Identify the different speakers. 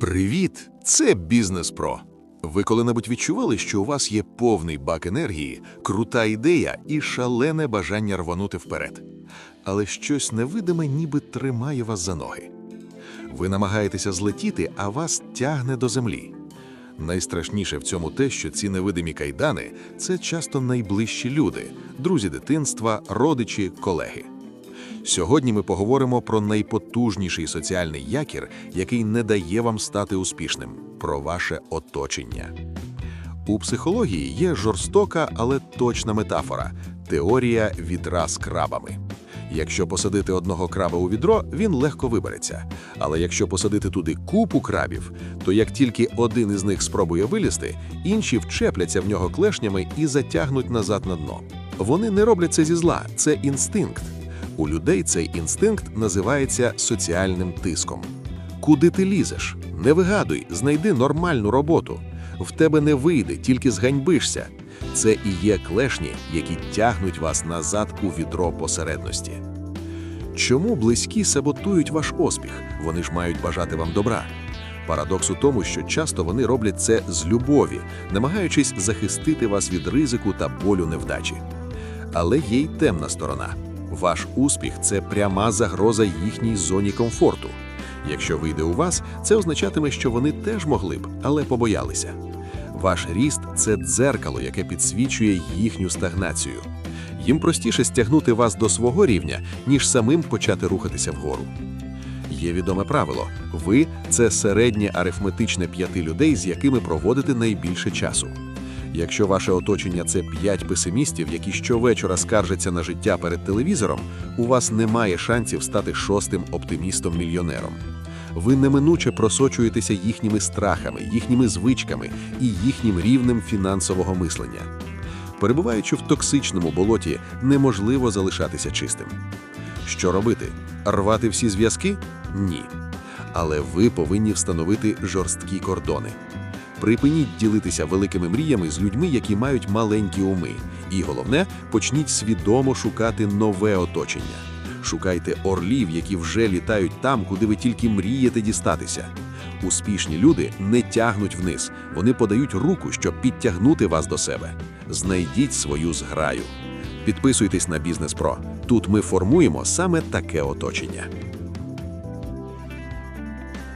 Speaker 1: Привіт! Це Бізнес Про. Ви коли-небудь відчували, що у вас є повний бак енергії, крута ідея і шалене бажання рванути вперед. Але щось невидиме ніби тримає вас за ноги. Ви намагаєтеся злетіти, а вас тягне до землі. Найстрашніше в цьому те, що ці невидимі кайдани це часто найближчі люди, друзі дитинства, родичі, колеги. Сьогодні ми поговоримо про найпотужніший соціальний якір, який не дає вам стати успішним про ваше оточення. У психології є жорстока, але точна метафора теорія відра з крабами. Якщо посадити одного краба у відро, він легко вибереться. Але якщо посадити туди купу крабів, то як тільки один із них спробує вилізти, інші вчепляться в нього клешнями і затягнуть назад на дно. Вони не роблять це зі зла, це інстинкт. У людей цей інстинкт називається соціальним тиском. Куди ти лізеш? Не вигадуй, знайди нормальну роботу. В тебе не вийде, тільки зганьбишся. Це і є клешні, які тягнуть вас назад у відро посередності. Чому близькі саботують ваш успіх? Вони ж мають бажати вам добра. Парадокс у тому, що часто вони роблять це з любові, намагаючись захистити вас від ризику та болю невдачі. Але є й темна сторона. Ваш успіх це пряма загроза їхній зоні комфорту. Якщо вийде у вас, це означатиме, що вони теж могли б, але побоялися. Ваш ріст це дзеркало, яке підсвічує їхню стагнацію. Їм простіше стягнути вас до свого рівня, ніж самим почати рухатися вгору. Є відоме правило: ви це середнє арифметичне п'яти людей, з якими проводите найбільше часу. Якщо ваше оточення це п'ять песимістів, які щовечора скаржаться на життя перед телевізором, у вас немає шансів стати шостим оптимістом-мільйонером. Ви неминуче просочуєтеся їхніми страхами, їхніми звичками і їхнім рівнем фінансового мислення. Перебуваючи в токсичному болоті, неможливо залишатися чистим. Що робити? Рвати всі зв'язки? Ні. Але ви повинні встановити жорсткі кордони. Припиніть ділитися великими мріями з людьми, які мають маленькі уми. І головне, почніть свідомо шукати нове оточення. Шукайте орлів, які вже літають там, куди ви тільки мрієте дістатися. Успішні люди не тягнуть вниз, вони подають руку, щоб підтягнути вас до себе. Знайдіть свою зграю. Підписуйтесь на Бізнес Про. Тут ми формуємо саме таке оточення.